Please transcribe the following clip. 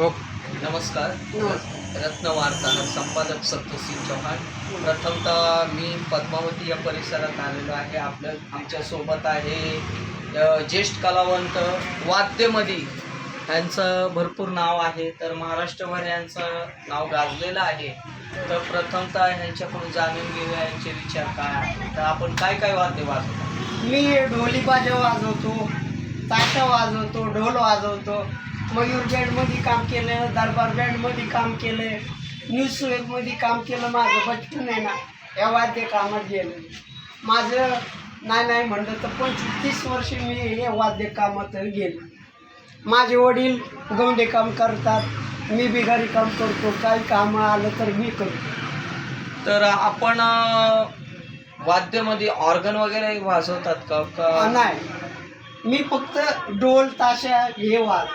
नमस्कार. रत्न वार्ताहर संपादक सत्यसिंग चौहान. प्रथमतः मी पद्मावती या परिसरात आलेलो आहे. आपल्या आमच्यासोबत आहे ज्येष्ठ कलावंत वाद्यमध्ये यांचं भरपूर नाव आहे. तर महाराष्ट्रभर यांचं नाव गाजलेलं आहे. तर प्रथमतः ह्यांच्याकडून जाणून घेऊया यांचे विचार काय तर आपण काय काय वाद्य वाजवतो? मी ढोली बाजा वाजवतो ताशा वाजवतो ढोल वाजवतो. मयूर बँडमध्ये काम केलं दरबार बँडमध्ये काम केलं न्यूजमध्ये काम केलं माझं बचपन आहे ना या वाद्य कामात गेलं माझं नाही नाही म्हणलं तर पंचवीस वर्ष मी या वाद्य कामात गेलो. माझे वडील गौंडे काम करतात मी बिगारी काम करतो काही कामं आलं तर मी करतो. तर आपण वाद्यमध्ये ऑर्गन वगैरे वाजवतात का? हा, नाही. मी फक्त ढोल ताशा हे वाज